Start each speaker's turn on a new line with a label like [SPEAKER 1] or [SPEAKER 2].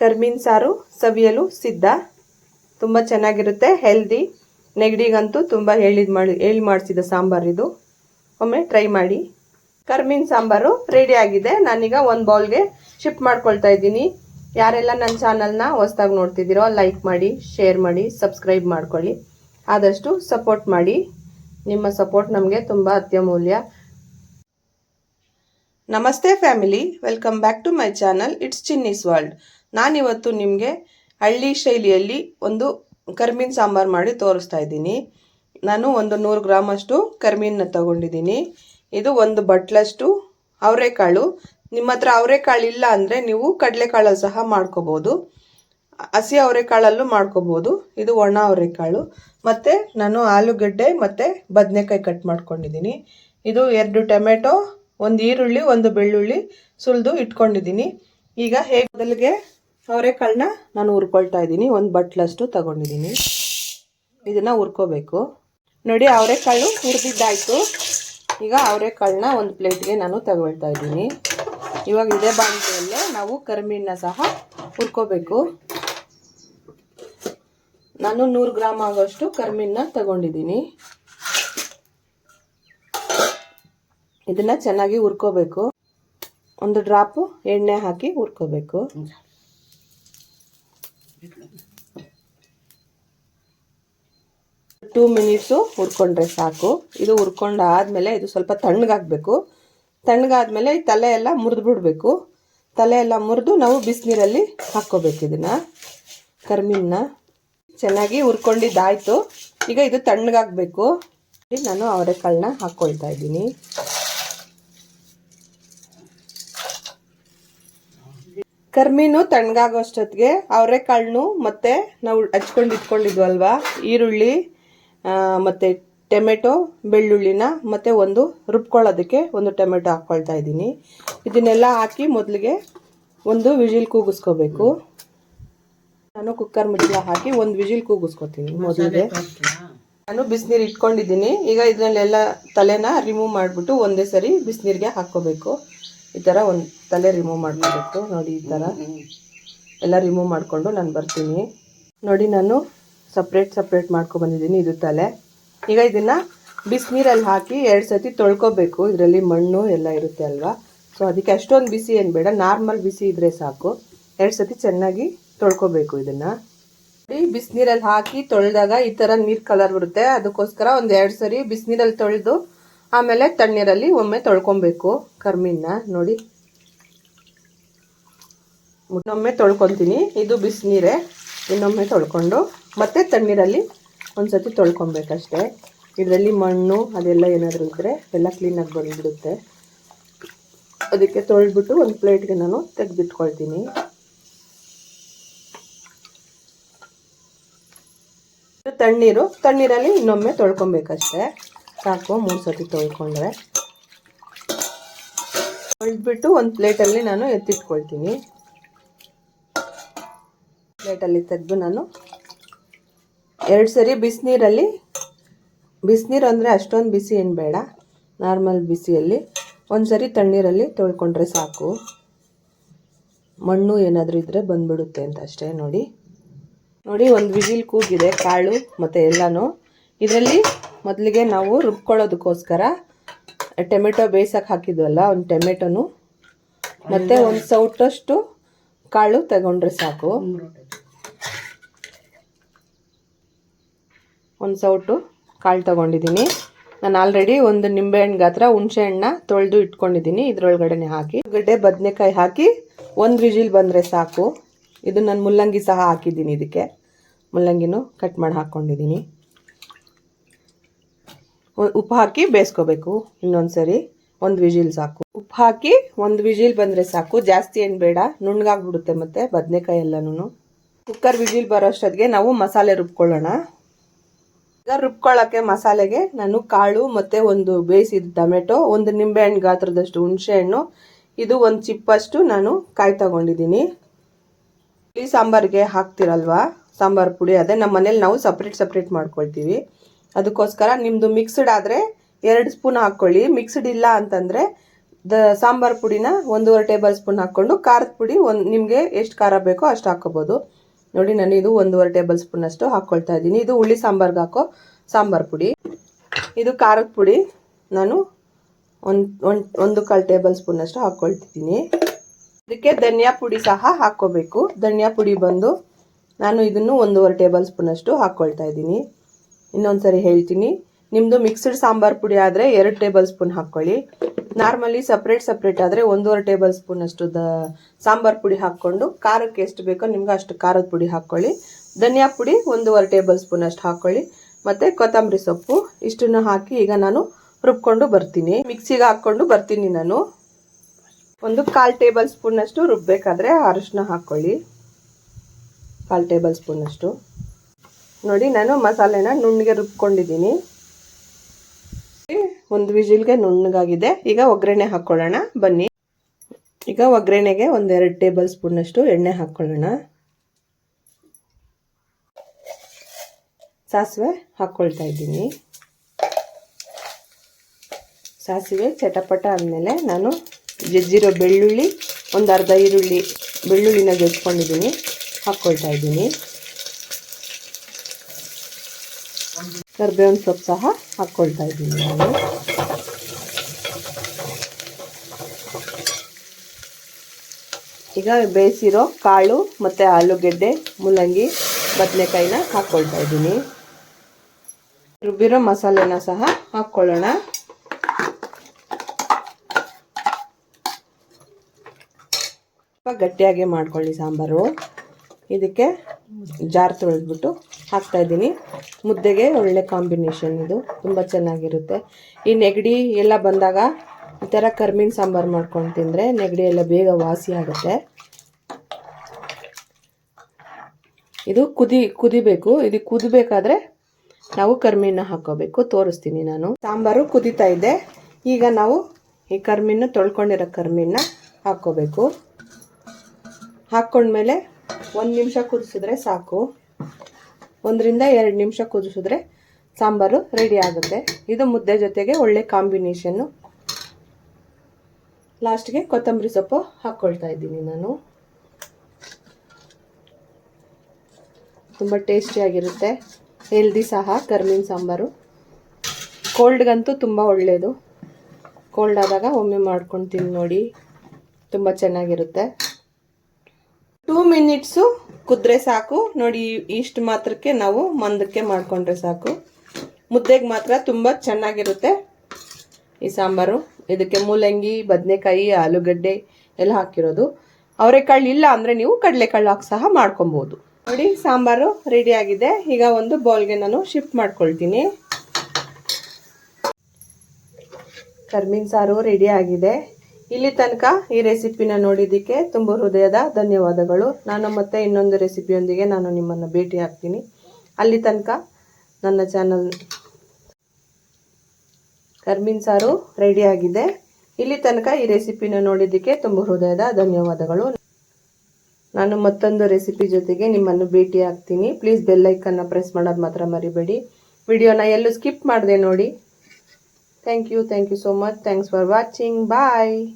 [SPEAKER 1] ಕರ್ಮೀನ್ ಸಾರು ಸವಿಯಲು ಸಿದ್ಧ. ತುಂಬ ಚೆನ್ನಾಗಿರುತ್ತೆ ಹೆಲ್ದಿ ನೆಗಡಿಗಂತೂ ತುಂಬ ಹೇಳಿದ ಮಾಡಿ, ಹೇಳಿ ಮಾಡಿಸಿದ ಸಾಂಬಾರು ಇದು. ಒಮ್ಮೆ ಟ್ರೈ ಮಾಡಿ. ಕರ್ಮೀನ್ ಸಾಂಬಾರು ರೆಡಿ ಆಗಿದೆ. ನಾನೀಗ ಒಂದು ಬೌಲ್ಗೆ ಶಿಫ್ಟ್ ಮಾಡ್ಕೊಳ್ತಾ ಇದ್ದೀನಿ. ಯಾರೆಲ್ಲ ನನ್ನ ಚಾನಲ್ನ ಹೊಸ್ದಾಗಿ ನೋಡ್ತಿದ್ದೀರೋ ಲೈಕ್ ಮಾಡಿ ಶೇರ್ ಮಾಡಿ ಸಬ್ಸ್ಕ್ರೈಬ್ ಮಾಡ್ಕೊಳ್ಳಿ. ಆದಷ್ಟು ಸಪೋರ್ಟ್ ಮಾಡಿ. ನಿಮ್ಮ ಸಪೋರ್ಟ್ ನಮಗೆ ತುಂಬ ಅತ್ಯಮೂಲ್ಯ. ನಮಸ್ತೆ family welcome back to my channel it's Chinni's world ನಾನಿವತ್ತು ನಿಮಗೆ ಹಳ್ಳಿ ಶೈಲಿಯಲ್ಲಿ ಒಂದು ಕರ್ಮೀನ್ ಸಾಂಬಾರು ಮಾಡಿ ತೋರಿಸ್ತಾ ಇದ್ದೀನಿ. ನಾನು ಒಂದು ನೂರು ಗ್ರಾಮಷ್ಟು ಕರ್ಮೀನ ತಗೊಂಡಿದ್ದೀನಿ. ಇದು ಒಂದು ಬಟ್ಲಷ್ಟು ಅವರೆಕಾಳು. ನಿಮ್ಮ ಹತ್ರ ಅವರೆಕಾಳು ಇಲ್ಲ ಅಂದರೆ ನೀವು ಕಡಲೆಕಾಳಲ್ಲಿ ಸಹ ಮಾಡ್ಕೋಬೋದು. ಹಸಿ ಅವರೆಕಾಳಲ್ಲೂ ಮಾಡ್ಕೋಬೋದು. ಇದು ಒಣ ಅವರೆಕಾಳು. ಮತ್ತು ನಾನು ಆಲೂಗಡ್ಡೆ ಮತ್ತು ಬದನೆಕಾಯಿ ಕಟ್ ಮಾಡ್ಕೊಂಡಿದ್ದೀನಿ. ಇದು ಎರಡು ಟೊಮೆಟೊ, ಒಂದು ಈರುಳ್ಳಿ, ಒಂದು ಬೆಳ್ಳುಳ್ಳಿ ಸುಲಿದು ಇಟ್ಕೊಂಡಿದ್ದೀನಿ. ಈಗ ಹೇಗೆ ಮೊದಲಿಗೆ ಅವರೆಕಾಳನ್ನ ನಾನು ಹುರ್ಕೊಳ್ತಾ ಇದ್ದೀನಿ. ಒಂದು ಬಟ್ಲಷ್ಟು ತಗೊಂಡಿದ್ದೀನಿ. ಇದನ್ನು ಹುರ್ಕೋಬೇಕು. ನೋಡಿ, ಅವರೆಕಾಳು ಹುರಿದಿದ್ದಾಯಿತು. ಈಗ ಅವರೆಕಾಳನ್ನ ಒಂದು ಪ್ಲೇಟ್ಗೆ ನಾನು ತಗೊಳ್ತಾ ಇದ್ದೀನಿ. ಇವಾಗ ಇದೇ ಬಾಣಲೆಯಲ್ಲೇ ನಾವು ಕರಿಮೀನ ಸಹ ಹುರ್ಕೋಬೇಕು. ನಾನು ನೂರು ಗ್ರಾಮ್ ಆಗೋಷ್ಟು ಕರಿಮೀನ ತಗೊಂಡಿದ್ದೀನಿ. ಇದನ್ನು ಚೆನ್ನಾಗಿ ಹುರ್ಕೋಬೇಕು. ಒಂದು ಡ್ರಾಪು ಎಣ್ಣೆ ಹಾಕಿ ಹುರ್ಕೋಬೇಕು. ಟೂ ಮಿನಿಟ್ಸು ಹುರ್ಕೊಂಡ್ರೆ ಸಾಕು. ಇದು ಹುರ್ಕೊಂಡಾದ್ಮೇಲೆ ಇದು ಸ್ವಲ್ಪ ತಣ್ಣಗಾಗಬೇಕು. ತಣ್ಣಗಾದ್ಮೇಲೆ ಈ ತಲೆ ಎಲ್ಲ ಮುರಿದು ಬಿಡಬೇಕು ತಲೆ ಎಲ್ಲ ಮುರಿದು ನಾವು ಬಿಸಿನೀರಲ್ಲಿ ಹಾಕ್ಕೋಬೇಕು ಇದನ್ನು. ಕರ್ಮಿನ ಚೆನ್ನಾಗಿ ಹುರ್ಕೊಂಡಿದ್ದಾಯಿತು. ಈಗ ಇದು ತಣ್ಣಗಾಗಬೇಕು. ನಾನು ಅವರೆಕಾಳನ್ನ ಹಾಕ್ಕೊಳ್ತಾ ಇದ್ದೀನಿ. ಕರ್ಮೀನು ತಣ್ಣಗಾಗೋಷ್ಟೊತ್ತಿಗೆ ಅವರೆಕಾಳನ್ನು ಮತ್ತೆ ನಾವು ಹಚ್ಕೊಂಡು ಇಟ್ಕೊಂಡಿದ್ವಲ್ವಾ ಈರುಳ್ಳಿ. ಮತ್ತೆ ಟೊಮೆಟೊ ಬೆಳ್ಳುಳ್ಳಿನ ಮತ್ತೆ ಒಂದು ರುಬ್ಕೊಳ್ಳೋದಕ್ಕೆ ಒಂದು ಟೊಮೆಟೊ ಹಾಕ್ಕೊಳ್ತಾ ಇದ್ದೀನಿ. ಇದನ್ನೆಲ್ಲ ಹಾಕಿ ಮೊದಲಿಗೆ ಒಂದು ವಿಜಿಲ್ ಕೂಗಿಸ್ಕೋಬೇಕು. ನಾನು ಕುಕ್ಕರ್ ಮುಚ್ಚಳ ಹಾಕಿ ಒಂದು ವಿಜಿಲ್ ಕೂಗಿಸ್ಕೊತೀನಿ ಮೊದಲಿಗೆ. ನಾನು ಬಿಸಿನೀರು ಇಟ್ಕೊಂಡಿದ್ದೀನಿ. ಈಗ ಇದರಲ್ಲೆಲ್ಲ ತಲೆನ ರಿಮೂವ್ ಮಾಡಿಬಿಟ್ಟು ಒಂದೇ ಸರಿ ಬಿಸಿನೀರಿಗೆ ಹಾಕ್ಕೋಬೇಕು. ಈ ಥರ ಒಂದು ತಲೆ ರಿಮೂವ್ ಮಾಡ್ಕೋಬೇಕು. ನೋಡಿ ಈ ಥರ. ಎಲ್ಲ ರಿಮೂವ್ ಮಾಡಿಕೊಂಡು ನಾನು ಬರ್ತೀನಿ. ನೋಡಿ ನಾನು ಸಪ್ರೇಟ್ ಸಪ್ರೇಟ್ ಬಂದಿದ್ದೀನಿ ಇದು ತಲೆ. ಈಗ ಇದನ್ನು ಬಿಸಿನೀರಲ್ಲಿ ಹಾಕಿ ಎರಡು ಸತಿ ತೊಳ್ಕೊಬೇಕು. ಇದರಲ್ಲಿ ಮಣ್ಣು ಎಲ್ಲ ಇರುತ್ತೆ ಅಲ್ವಾ? ಸೊ ಅದಕ್ಕೆ ಅಷ್ಟೊಂದು ಬಿಸಿ ಏನು ಬೇಡ. ನಾರ್ಮಲ್ ಬಿಸಿ ಇದ್ರೆ ಸಾಕು. ಎರಡು ಸತಿ ಚೆನ್ನಾಗಿ ತೊಳ್ಕೊಬೇಕು ಇದನ್ನು. ಬಿಸಿನೀರಲ್ಲಿ ಹಾಕಿ ತೊಳೆದಾಗ ಈ ಥರ ನೀರು ಕಲರ್ ಬರುತ್ತೆ. ಅದಕ್ಕೋಸ್ಕರ ಒಂದು ಎರಡು ಸರಿ ಬಿಸಿನೀರಲ್ಲಿ ತೊಳೆದು ಆಮೇಲೆ ತಣ್ಣೀರಲ್ಲಿ ಒಮ್ಮೆ ತೊಳ್ಕೊಬೇಕು ಕರ್ಮಿನ. ನೋಡಿ. ಇನ್ನೊಮ್ಮೆ ತೊಳ್ಕೊತೀನಿ. ಇದು ಬಿಸಿನೀರೇ. ಇನ್ನೊಮ್ಮೆ ತೊಳ್ಕೊಂಡು ಮತ್ತೆ ತಣ್ಣೀರಲ್ಲಿ ಒಂದ್ಸತಿ ತೊಳ್ಕೊಬೇಕಷ್ಟೆ. ಇದರಲ್ಲಿ ಮಣ್ಣು ಅದೆಲ್ಲ ಏನಾದರೂ ಇದ್ದರೆ ಎಲ್ಲ ಕ್ಲೀನಾಗಿ ಬಂದ್ಬಿಡುತ್ತೆ. ಅದಕ್ಕೆ ತೊಳೆದ್ಬಿಟ್ಟು ಒಂದು ಪ್ಲೇಟ್ಗೆ ನಾನು ತೆಗೆದಿಟ್ಕೊಳ್ತೀನಿ. ತಣ್ಣೀರು, ತಣ್ಣೀರಲ್ಲಿ ಇನ್ನೊಮ್ಮೆ ತೊಳ್ಕೊಬೇಕಷ್ಟೆ. ಸಾಕು, ಮೂರು ಸತಿ ತೊಳ್ಕೊಂಡ್ರೆ. ತೊಳೆದ್ಬಿಟ್ಟು ಒಂದು ಪ್ಲೇಟಲ್ಲಿ ನಾನು ಎತ್ತಿಟ್ಕೊಳ್ತೀನಿ. ಪ್ಲೇಟಲ್ಲಿ ತೆಗೆದು ನಾನು ಎರಡು ಸರಿ ಬಿಸಿನೀರಲ್ಲಿ, ಬಿಸಿನೀರು ಅಂದರೆ ಅಷ್ಟೊಂದು ಬಿಸಿ ಏನು ಬೇಡ, ನಾರ್ಮಲ್ ಬಿಸಿಯಲ್ಲಿ. ಒಂದು ಸರಿ ತಣ್ಣೀರಲ್ಲಿ ತೊಳ್ಕೊಂಡ್ರೆ ಸಾಕು. ಮಣ್ಣು ಏನಾದರೂ ಇದ್ದರೆ ಬಂದ್ಬಿಡುತ್ತೆ ಅಂತ ಅಷ್ಟೇ ನೋಡಿ. ನೋಡಿ, ಒಂದು ವಿಜಿಲ್ ಕೂಗಿದೆ, ಕಾಳು ಮತ್ತು ಎಲ್ಲನೂ. ಇದರಲ್ಲಿ ಮೊದಲಿಗೆ ನಾವು ರುಬ್ಕೊಳ್ಳೋದಕ್ಕೋಸ್ಕರ ಟೊಮೆಟೊ ಬೇಯಿಸೋಕೆ ಹಾಕಿದ್ವಲ್ಲ, ಒಂದು ಟೊಮೆಟೊನು. ಮತ್ತು ಒಂದು ಸೌಟಷ್ಟು ಕಾಳು ತಗೊಂಡ್ರೆ ಸಾಕು. ಒಂದು ಸೌಟು ಕಾಳು ತಗೊಂಡಿದ್ದೀನಿ. ನಾನು ಆಲ್ರೆಡಿ ಒಂದು ನಿಂಬೆಹಣ್ಣು ಗಾತ್ರ, ಹುಣಸೆ ಹಣ್ಣನ್ನ ತೊಳೆದು ಇಟ್ಕೊಂಡಿದ್ದೀನಿ ಇದ್ರೊಳಗಡೆನೆ ಹಾಕಿ. ಗಡ್ಡೆ ಬದನೆಕಾಯಿ ಹಾಕಿ ಒಂದು ವಿಜಿಲ್ ಬಂದರೆ ಸಾಕು. ಇದು ನಾನು ಮುಲ್ಲಂಗಿ ಸಹ ಹಾಕಿದ್ದೀನಿ ಇದಕ್ಕೆ. ಮುಲ್ಲಂಗಿನೂ ಕಟ್ ಮಾಡಿ ಹಾಕ್ಕೊಂಡಿದ್ದೀನಿ ಉಪ್ಪು ಹಾಕಿ ಬೇಯಿಸ್ಕೋಬೇಕು ಇನ್ನೊಂದು ಸರಿ ಒಂದು ವಿಜಿಲ್ ಸಾಕು. ಉಪ್ಪು ಹಾಕಿ ಒಂದು ವಿಜಿಲ್ ಬಂದರೆ ಸಾಕು. ಜಾಸ್ತಿ ಏನು ಬೇಡ. ನುಣ್ಣಗಾಗ್ಬಿಡುತ್ತೆ ಮತ್ತು ಬದನೆಕಾಯಿ ಎಲ್ಲನೂ ಕುಕ್ಕರ್ ವಿಜಿಲ್ ಬರೋಷ್ಟೊತ್ತಿಗೆ ನಾವು ಮಸಾಲೆ ರುಬ್ಕೊಳ್ಳೋಣ. ಈಗ ರುಬ್ಕೊಳ್ಳೋಕ್ಕೆ ಮಸಾಲೆಗೆ ನಾನು ಕಾಳು ಮತ್ತು ಒಂದು ಬೇಯಿಸಿದ ಟೊಮೆಟೊ, ಒಂದು ನಿಂಬೆಹಣ್ಣು ಗಾತ್ರದಷ್ಟು ಹುಣಸೆಹಣ್ಣು, ಇದು ಒಂದು ಚಿಪ್ಪಷ್ಟು ನಾನು ಕಾಯಿ ತಗೊಂಡಿದ್ದೀನಿ. ಈ ಸಾಂಬಾರಿಗೆ ಹಾಕ್ತಿರಲ್ವಾ? ಸಾಂಬಾರು ಪುಡಿ ಅದೇ ನಮ್ಮ ಮನೇಲಿ ನಾವು ಸಪ್ರೇಟ್ ಸಪ್ರೇಟ್ ಮಾಡ್ಕೊಳ್ತೀವಿ. ಅದಕ್ಕೋಸ್ಕರ ನಿಮ್ಮದು ಮಿಕ್ಸ್ಡ್ ಆದರೆ ಎರಡು ಸ್ಪೂನ್ ಹಾಕ್ಕೊಳ್ಳಿ. ಮಿಕ್ಸ್ಡ್ ಇಲ್ಲ ಅಂತಂದರೆ ದ ಸಾಂಬಾರ್ ಪುಡಿನ ಒಂದೂವರೆ ಟೇಬಲ್ ಸ್ಪೂನ್ ಹಾಕ್ಕೊಂಡು ಖಾರದ ಪುಡಿ ಒಂದು ನಿಮಗೆ ಎಷ್ಟು ಖಾರ ಬೇಕೋ ಅಷ್ಟು ಹಾಕೋಬೋದು ನೋಡಿ ನಾನು ಇದು ಒಂದೂವರೆ ಟೇಬಲ್ ಸ್ಪೂನ್ ಅಷ್ಟು ಹಾಕ್ಕೊಳ್ತಾ ಇದ್ದೀನಿ. ಇದು ಹುಳಿ ಸಾಂಬಾರ್ಗೆ ಹಾಕೋ ಸಾಂಬಾರ್ ಪುಡಿ. ಇದು ಖಾರದ ಪುಡಿ. ನಾನು ಒಂದು ಒಂದು ಒಂದು ಕಾಲು ಟೇಬಲ್ ಸ್ಪೂನ್ ಅಷ್ಟು ಹಾಕ್ಕೊಳ್ತಿದ್ದೀನಿ ಇದಕ್ಕೆ ಧನಿಯಾ ಪುಡಿ ಸಹ ಹಾಕ್ಕೋಬೇಕು ಧನಿಯಾ ಪುಡಿ ಬಂದು ನಾನು ಇದನ್ನು ಒಂದೂವರೆ ಟೇಬಲ್ ಸ್ಪೂನ್ ಅಷ್ಟು ಹಾಕ್ಕೊಳ್ತಾ ಇದ್ದೀನಿ. ಇನ್ನೊಂದ್ಸರಿ ಹೇಳ್ತೀನಿ. ನಿಮ್ಮದು ಮಿಕ್ಸ್ಡ್ ಸಾಂಬಾರ್ ಪುಡಿ ಆದರೆ ಎರಡು ಟೇಬಲ್ ಸ್ಪೂನ್ ಹಾಕ್ಕೊಳ್ಳಿ ನಾರ್ಮಲಿ ಸಪ್ರೇಟ್ ಸಪ್ರೇಟ್ ಆದರೆ ಒಂದೂವರೆ ಟೇಬಲ್ ಸ್ಪೂನ್ ಅಷ್ಟು ಸಾಂಬಾರ್ ಪುಡಿ ಹಾಕ್ಕೊಂಡು ಖಾರಕ್ಕೆ ಎಷ್ಟು ಬೇಕೋ ನಿಮ್ಗೆ ಅಷ್ಟು ಖಾರದ ಪುಡಿ ಹಾಕ್ಕೊಳ್ಳಿ ಧನಿಯಾ ಪುಡಿ ಒಂದೂವರೆ ಟೇಬಲ್ ಸ್ಪೂನ್ ಅಷ್ಟು ಹಾಕ್ಕೊಳ್ಳಿ ಮತ್ತು ಕೊತ್ತಂಬರಿ ಸೊಪ್ಪು ಇಷ್ಟನ್ನು ಹಾಕಿ ಈಗ ನಾನು ರುಬ್ಕೊಂಡು ಬರ್ತೀನಿ. ಮಿಕ್ಸಿಗೆ ಹಾಕ್ಕೊಂಡು ಬರ್ತೀನಿ ನಾನು. ಒಂದು ಕಾಲು ಟೇಬಲ್ ಸ್ಪೂನಷ್ಟು ರುಬ್ಬಬೇಕಾದ್ರೆ ಅರಶಿನ ಹಾಕ್ಕೊಳ್ಳಿ ಕಾಲು ಟೇಬಲ್ ಸ್ಪೂನಷ್ಟು ನೋಡಿ ನಾನು ಮಸಾಲೆನ ನುಣ್ಣಗೆ ರುಬ್ಕೊಂಡಿದ್ದೀನಿ. ಒಂದು ವಿಜಿಲ್ಗೆ ನುಣ್ಣಗಾಗಿದೆ. ಈಗ ಒಗ್ಗರಣೆ ಹಾಕ್ಕೊಳ್ಳೋಣ ಬನ್ನಿ. ಈಗ ಒಗ್ಗರಣೆಗೆ ಒಂದೆರಡು ಟೇಬಲ್ ಸ್ಪೂನಷ್ಟು ಎಣ್ಣೆ ಹಾಕ್ಕೊಳ್ಳೋಣ ಸಾಸಿವೆ ಹಾಕ್ಕೊಳ್ತಾ ಇದ್ದೀನಿ. ಸಾಸಿವೆ ಚಟಪಟ ಆದಮೇಲೆ ನಾನು ಜಜ್ಜಿರೋ ಬೆಳ್ಳುಳ್ಳಿ, ಒಂದು ಅರ್ಧ ಈರುಳ್ಳಿ ಬೆಳ್ಳುಳ್ಳಿನ ಜಜ್ಕೊಂಡಿದ್ದೀನಿ ಹಾಕ್ಕೊಳ್ತಾ ಇದ್ದೀನಿ. ಕರ್ಬೇವಿನ ಸೊಪ್ಪು ಸಹ ಹಾಕ್ಕೊಳ್ತಾ ಇದ್ದೀನಿ ನಾನು. ಈಗ ಬೇಯಿಸಿರೋ ಕಾಳು ಮತ್ತು ಆಲೂಗೆಡ್ಡೆ, ಮೂಲಂಗಿ, ಬದನೆಕಾಯಿನ ಹಾಕ್ಕೊಳ್ತಾ ಇದ್ದೀನಿ. ರುಬ್ಬಿರೋ ಮಸಾಲೆನ ಸಹ ಹಾಕ್ಕೊಳ್ಳೋಣ. ಸ್ವಲ್ಪ ಗಟ್ಟಿಯಾಗಿ ಮಾಡ್ಕೊಳ್ಳಿ ಸಾಂಬಾರು. ಇದಕ್ಕೆ ಜಾರ್ ತೊಳೆದ್ಬಿಟ್ಟು ಹಾಕ್ತಾ ಇದ್ದೀನಿ. ಮುದ್ದೆಗೆ ಒಳ್ಳೆ ಕಾಂಬಿನೇಷನ್ ಇದು. ತುಂಬ ಚೆನ್ನಾಗಿರುತ್ತೆ. ಈ ನೆಗಡಿ ಎಲ್ಲ ಬಂದಾಗ ಈ ಥರ ಕರ್ಮಿನ ಸಾಂಬಾರು ಮಾಡ್ಕೊಂಡು ತಿಂದರೆ ನೆಗಡಿ ಎಲ್ಲ ಬೇಗ ವಾಸಿ ಆಗುತ್ತೆ. ಇದು ಕುದಿ, ಕುದಿಬೇಕು. ಇದು ಕುದಬೇಕಾದ್ರೆ ನಾವು ಕರ್ಮಿನ ಹಾಕೋಬೇಕು. ತೋರಿಸ್ತೀನಿ ನಾನು. ಸಾಂಬಾರು ಕುದೀತಾ ಇದೆ. ಈಗ ನಾವು ಈ ಕರ್ಮಿನ ತೊಳ್ಕೊಂಡಿರೋ ಕರ್ಮಿನ ಹಾಕ್ಕೋಬೇಕು ಹಾಕ್ಕೊಂಡ್ಮೇಲೆ ಒಂದು ನಿಮಿಷ ಕುದಿಸಿದ್ರೆ ಸಾಕು. ಒಂದರಿಂದ ಎರಡು ನಿಮಿಷ ಕುದಿಸಿದ್ರೆ ಸಾಂಬಾರು ರೆಡಿ ಆಗುತ್ತೆ. ಇದು ಮುದ್ದೆ ಜೊತೆಗೆ ಒಳ್ಳೆ ಕಾಂಬಿನೇಷನ್ನು ಲಾಸ್ಟ್ಗೆ ಕೊತ್ತಂಬರಿ ಸೊಪ್ಪು ಹಾಕ್ಕೊಳ್ತಾ ಇದ್ದೀನಿ ನಾನು. ತುಂಬ ಟೇಸ್ಟಿಯಾಗಿರುತ್ತೆ ಹೆಲ್ದಿ ಸಹ, ಕರ್ಮಿನ ಸಾಂಬಾರು. ಕೋಲ್ಡ್ಗಂತೂ ತುಂಬ ಒಳ್ಳೆಯದು ಕೋಲ್ಡ್ ಆದಾಗ ಒಮ್ಮೆ ಮಾಡ್ಕೊಂಡು ತಿನ್ನೋಡಿ ನೋಡಿ. ತುಂಬ ಚೆನ್ನಾಗಿರುತ್ತೆ. ಟೂ ಮಿನಿಟ್ಸು ಕುದ್ರೆ ಸಾಕು. ನೋಡಿ, ಇಷ್ಟು ಮಾತ್ರಕ್ಕೆ ನಾವು ಮಂದಕ್ಕೆ ಮಾಡಿಕೊಂಡ್ರೆ ಸಾಕು. ಮುದ್ದೆಗೆ ಮಾತ್ರ ತುಂಬ ಚೆನ್ನಾಗಿರುತ್ತೆ ಈ ಸಾಂಬಾರು. ಇದಕ್ಕೆ ಮೂಲಂಗಿ, ಬದನೆಕಾಯಿ, ಆಲೂಗಡ್ಡೆ ಎಲ್ಲ ಹಾಕಿರೋದು. ಅವರೆಕಾಳು ಇಲ್ಲ ಅಂದರೆ ನೀವು ಕಡಲೆಕಾಳು ಹಾಕಿ ಸಹ ಮಾಡ್ಕೊಬೋದು. ನೋಡಿ, ಸಾಂಬಾರು ರೆಡಿ ಆಗಿದೆ. ಈಗ ಒಂದು ಬೌಲ್ಗೆ ನಾನು ಶಿಫ್ಟ್ ಮಾಡ್ಕೊಳ್ತೀನಿ. ಕರ್ಮಿನ ಸಾರು ರೆಡಿ ಆಗಿದೆ. ಇಲ್ಲಿ ತನಕ ಈ ರೆಸಿಪಿನ ನೋಡಿದ್ದಕ್ಕೆ ತುಂಬ ಹೃದಯದ ಧನ್ಯವಾದಗಳು. ನಾನು ಮತ್ತೆ ಇನ್ನೊಂದು ರೆಸಿಪಿಯೊಂದಿಗೆ ನಾನು ನಿಮ್ಮನ್ನು ಭೇಟಿ ಆಗ್ತೀನಿ. ಅಲ್ಲಿ ತನಕ ನನ್ನ ಚಾನಲ್ ಕರ್ಮಿನ್ ಸಾರು ರೆಡಿ ಆಗಿದೆ. ಇಲ್ಲಿ ತನಕ ಈ ರೆಸಿಪಿನ ನೋಡಿದ್ದಕ್ಕೆ ತುಂಬ ಹೃದಯದ ಧನ್ಯವಾದಗಳು. ನಾನು ಮತ್ತೊಂದು ರೆಸಿಪಿ ಜೊತೆಗೆ ನಿಮ್ಮನ್ನು ಭೇಟಿ ಆಗ್ತೀನಿ. ಪ್ಲೀಸ್ ಬೆಲ್ಲೈಕನ್ನು ಪ್ರೆಸ್ ಮಾಡೋದು ಮಾತ್ರ ಮರಿಬೇಡಿ. ವಿಡಿಯೋನ ಎಲ್ಲೂ ಸ್ಕಿಪ್ ಮಾಡಿದೆ ನೋಡಿ. Thank you. Thank you so much. Thanks for watching. Bye.